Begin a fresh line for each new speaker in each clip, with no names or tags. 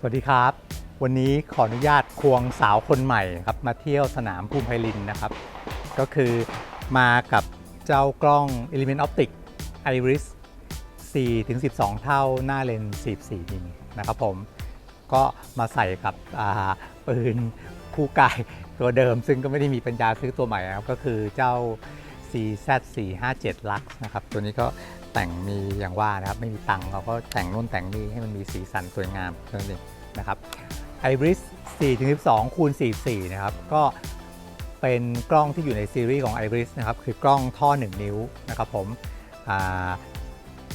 สวัสดีครับ วันนี้ขออนุญาตควงสาวคนใหม่ครับมาเที่ยวสนามภูมิไพลินนะครับ ก็คือมากับเจ้ากล้อง Element Optic Iris 4ถึง12 เท่าหน้าเลนส์44มิลนะครับผมก็มาใส่กับปืนคู่กายตัวเดิม ซึ่งก็ไม่ได้มีปัญญาซื้อตัวใหม่นะครับ ก็คือเจ้า CZ 457 Lux นะครับ ตัวนี้ก็ แต่งมีอย่างว่านะครับไม่มีตังค์เราก็แต่งนู่นแต่งนี่ให้มันมีสีสันสวยงามเท่านั้นเองนะครับ Iris 4-12คูณ44นะครับก็เป็นกล้องที่อยู่ในซีรีส์ของ Iris นะครับคือกล้องท่อ 1 นิ้วนะครับผม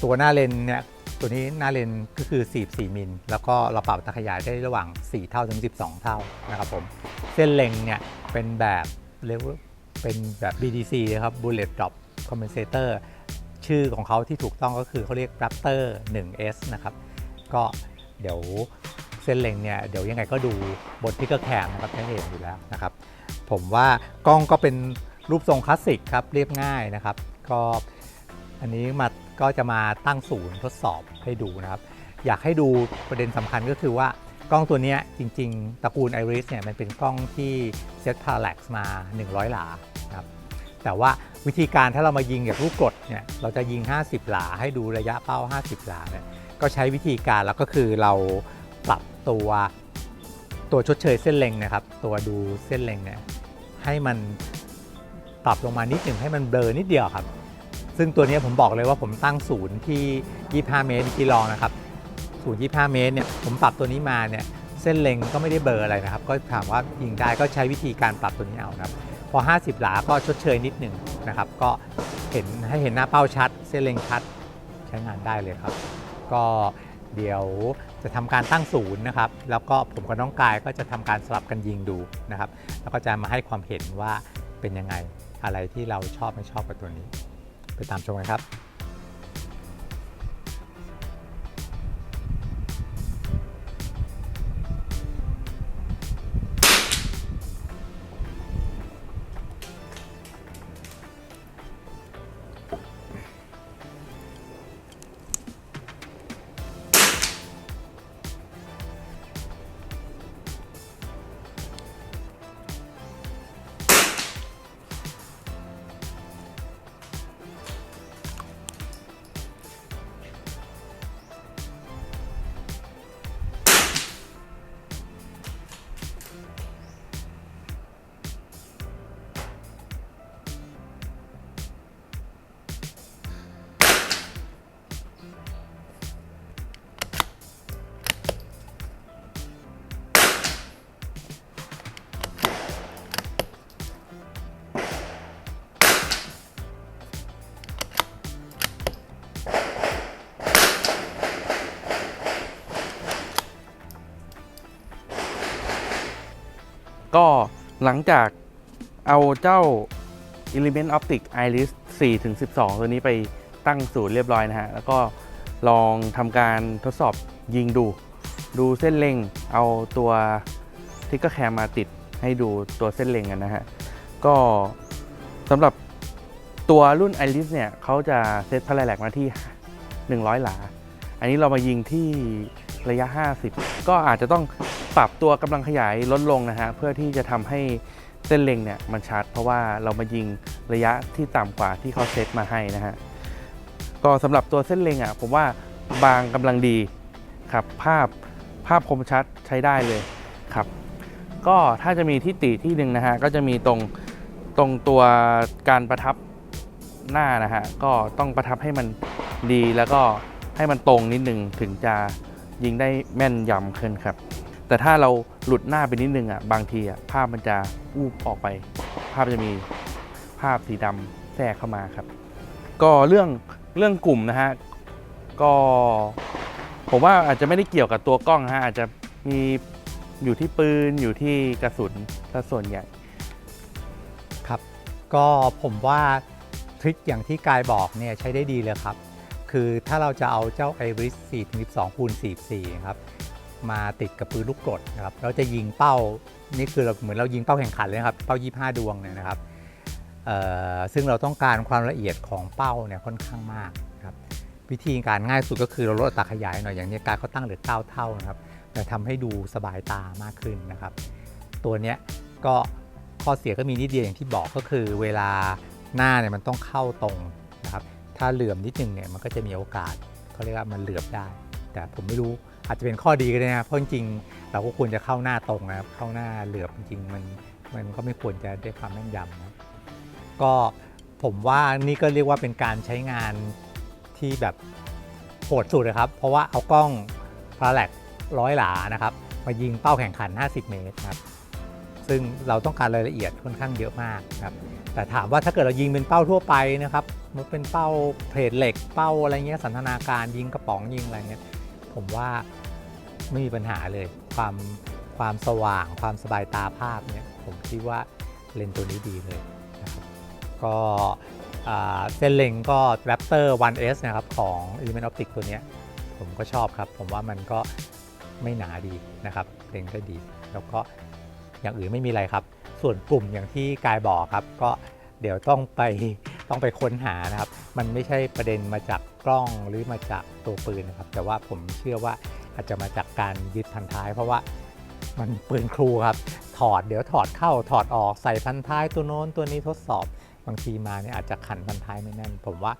ตัวหน้าเลนเนี่ยตัวนี้หน้าเลนก็คือ 44 มิล แล้วก็เราปรับตาขยายได้ระหว่าง 4 เท่าถึง 12 เท่านะครับผมเส้นเล็งเนี่ยเป็นแบบเรียกว่าเป็นแบบ BDC นะครับ Bullet Drop Compensator ชื่อของเขาที่ถูกต้องก็คือเขาเรียก Raptor 1S นะครับ ก็เดี๋ยวเส้นเล็งเนี่ยเดี๋ยวยังไงก็ดูบนพิกเกอร์แคมนะครับให้เห็นอยู่แล้วนะครับ ผมว่ากล้องก็เป็นรูปทรงคลาสสิกครับเรียบง่ายนะครับ ก็อันนี้มาก็จะมาตั้งศูนย์ทดสอบให้ดูนะครับ อยากให้ดูประเด็นสำคัญก็คือว่ากล้องตัวนี้จริง ๆตระกูล Iris เนี่ยมันเป็นกล้องที่เซต parallax มา 100 หลานะครับแต่ว่า วิธีการถ้าเรามายิงกับลูกกดเนี่ยเราจะยิง 50 หลาให้ดูระยะเป้า 50 หลาเนี่ยก็ใช้วิธีการแล้วก็คือเราปรับตัวตัวชดเชยเส้นเล็งนะครับ ตัวดูเส้นเล็งเนี่ยให้มันปรับลงมานิดหนึ่งให้มันเบลอนิดเดียวครับ ซึ่งตัวนี้ผมบอกเลยว่าผมตั้งศูนย์ที่ 25 เมตรที่ลองนะครับศูนย์25 เมตรเนี่ยผมปรับตัวนี้มาเนี่ยเส้นเล็งก็ไม่ได้เบลออะไรนะครับ ก็ถามว่ายิงได้ก็ใช้วิธีการปรับตัวนี้เอานะครับ พอ 50 หลาก็ชดเชยนิดหนึ่งนะครับ ก็เห็นให้เห็นหน้าเป้าชัด เส้นเล็งชัดใช้งานได้เลยครับ ก็เดี๋ยวจะทำการตั้งศูนย์นะครับ แล้วก็ผมกับน้องกายก็จะทำการสลับกันยิงดูนะครับ แล้วก็จะมาให้ความเห็นว่าเป็นยังไงอะไรที่เราชอบไม่ชอบกับตัวนี้ ไปตามชมกันครับ
ก็หลังจากเอาเจ้า Element Optic Iris 4ถึง12 ตัวนี้ไปตั้งศูนย์เรียบร้อยนะฮะ แล้วก็ลองทำการทดสอบยิงดู ดูเส้นเล็ง เอาตัวทิกเกอร์แคมมาติดให้ดูตัวเส้นเล็งกันนะฮะ ก็สำหรับตัวรุ่น Iris เนี่ยเขาจะเซตพาราแลกมาที่ 100 หลา อันนี้เรามายิงที่ระยะ 50 ก็อาจจะต้อง ปรับตัวกำลังขยายลดลงนะฮะเพื่อที่จะทำให้เส้นเล็งเนี่ยมันชัด เพราะว่าเรามายิงระยะที่ต่ำกว่าที่เขาเซตมาให้นะฮะก็สำหรับตัวเส้นเล็งอะผมว่าบางกำลังดีครับภาพภาพคมชัดใช้ได้เลยครับ ก็ถ้าจะมีที่ติที่หนึ่งนะฮะก็จะมีตรงตรงตัวการประทับหน้านะฮะก็ต้องประทับให้มันดีแล้วก็ให้มันตรงนิดนึงถึงจะยิงได้แม่นยำขึ้นครับ แต่ถ้าเราหลุดหน้าไปนิดนึงอะบางทีอะภาพมันจะอูบออกไป ภาพจะมีภาพสีดำแทรกเข้ามาครับ ก็เรื่องเรื่องกลุ่มนะฮะก็ผมว่าอาจจะไม่ได้เกี่ยวกับตัวกล้องฮะอาจจะมีอยู่ที่ปืนอยู่ที่กระสุนซะส่วนใหญ่
ครับ ก็ผมว่าทริคอย่างที่กายบอกเนี่ยใช้ได้ดีเลยครับ คือถ้าเราจะเอาเจ้า Iris 42คูณ44ครับ มาติดกับปืนลูกกรดนะครับเราจะยิงเป้านี่คือเราเหมือนเรายิงเป้าแข่งขันเลยนะครับเป้า 25 ดวงเนี่ยนะครับซึ่งเราต้องการความละเอียดของเป้าเนี่ยค่อนข้างมากครับวิธีการง่ายสุดก็คือเราลดอัตราขยายหน่อยอย่างนี้การเขาตั้งเหลือ 9 เท่านะครับแต่ทำให้ดูสบายตามากขึ้นนะครับ ตัวเนี้ยก็ข้อเสียก็มีนิดเดียวอย่างที่บอกก็คือเวลาหน้าเนี่ยมันต้องเข้าตรงนะครับ ถ้าเหลื่อมนิดนึงเนี่ยมันก็จะมีโอกาสเขาเรียกว่ามันเหลือบได้ แต่ผมไม่รู้ อาจจะเป็นข้อดีก็ได้นะเพราะจริงๆเราก็ควรจะเข้าหน้าตรงนะครับเข้าหน้าเหลือบจริงๆมันมันก็ไม่ควรจะได้ความแม่นยำนะก็ผมว่านี่ก็เรียกว่าเป็นการใช้งานที่แบบโหดสุดนะครับ เพราะว่าเอากล้องพาราแลกร้อยหลานะครับมายิงเป้าแข่งขัน 50 เมตรครับซึ่งเราต้องการรายละเอียดค่อนข้างเยอะมากครับแต่ถามว่าถ้าเกิดเรายิงเป็นเป้าทั่วไปนะครับมันเป็นเป้าเพลทเหล็กเป้าอะไรเงี้ยสันทนาการยิงกระป๋องยิงอะไรเงี้ย ผมว่าไม่มีปัญหาเลย ความความสว่างความสบายตาภาพเนี่ยผมคิดว่าเลนส์ตัวนี้ดีเลยนะครับก็เส้นเลงก็ Raptor 1S นะครับของ Element Optic ตัวนี้ผมก็ชอบครับ ผมว่ามันก็ไม่หนาดีนะครับเลงได้ดี แล้วก็อย่างอื่นไม่มีอะไรครับ ส่วนกลุ่มอย่างที่กายบอกครับ ก็เดี๋ยวต้องไปต้องไปค้นหานะครับ มันไม่ใช่ประเด็นมาจาก กล้องหรือมาจากตัวปืนนะครับ แต่ว่าผมเชื่อว่าอาจจะมาจากการยึดพันท้าย เพราะว่ามันปืนครูครับ ถอดเดี๋ยวถอดเข้าถอดออกใส่พันท้ายตัวโน้นตัวนี้ทดสอบบางทีมาเนี่ยอาจจะขันพันท้ายไม่แน่น ผมว่า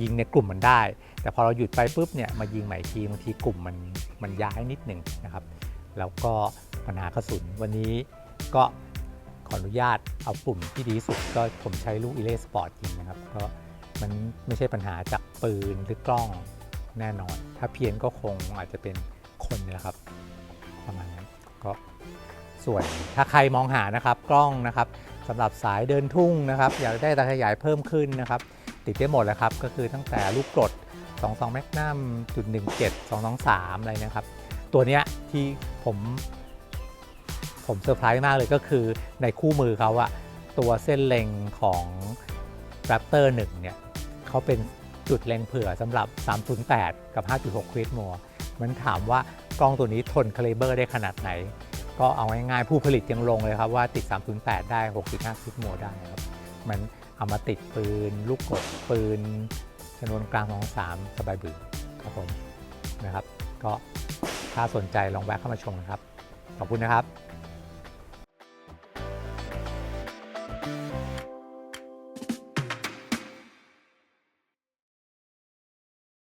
ยิงในกลุ่มมันได้ แต่พอเราหยุดไปปุ๊บเนี่ยมายิงใหม่ทีบางทีกลุ่มมันมันย้ายนิดหนึ่งนะครับ แล้วก็ปัญหากระสุนวันนี้ก็ขออนุญาตเอาปุ่มที่ดีสุดก็ผมใช้ลูกอีเลสปอร์ตยิงนะครับก็ มันไม่ใช่ปัญหาจากปืนหรือกล้องแน่นอน ถ้าเพี้ยนก็คงอาจจะเป็นคนนี่แหละครับ ประมาณนั้นก็ส่วนถ้าใครมองหานะครับกล้องนะครับสำหรับสายเดินทุ่งนะครับ อยากได้ตาขยายเพิ่มขึ้นนะครับ ติดได้หมดแล้วครับ ก็คือตั้งแต่ลูกกรด22แมกนัมจุด17 223 อะไรนะครับ ตัวเนี้ยที่ผมผมเซอร์ไพรส์มากเลยก็คือในคู่มือเขาอะตัวเส้นเล็งของ Raptor 1เนี่ย เขาเป็นจุดเล็งเผื่อสำหรับ 308 กับ 5.6คริสโมมันถามว่ากล้องตัวนี้ทนคาลิเบอร์ได้ขนาดไหน ก็เอาง่ายๆผู้ผลิตยังลงเลยครับว่าติด 308 ได้ 6.5คริสโมได้ครับ มันเอามาติดปืน ลูกกดปืนชนวนกลางของ3สบายบือครับผมนะครับ ก็ถ้าสนใจลองแวะเข้ามาชมนะครับ ขอบคุณนะครับ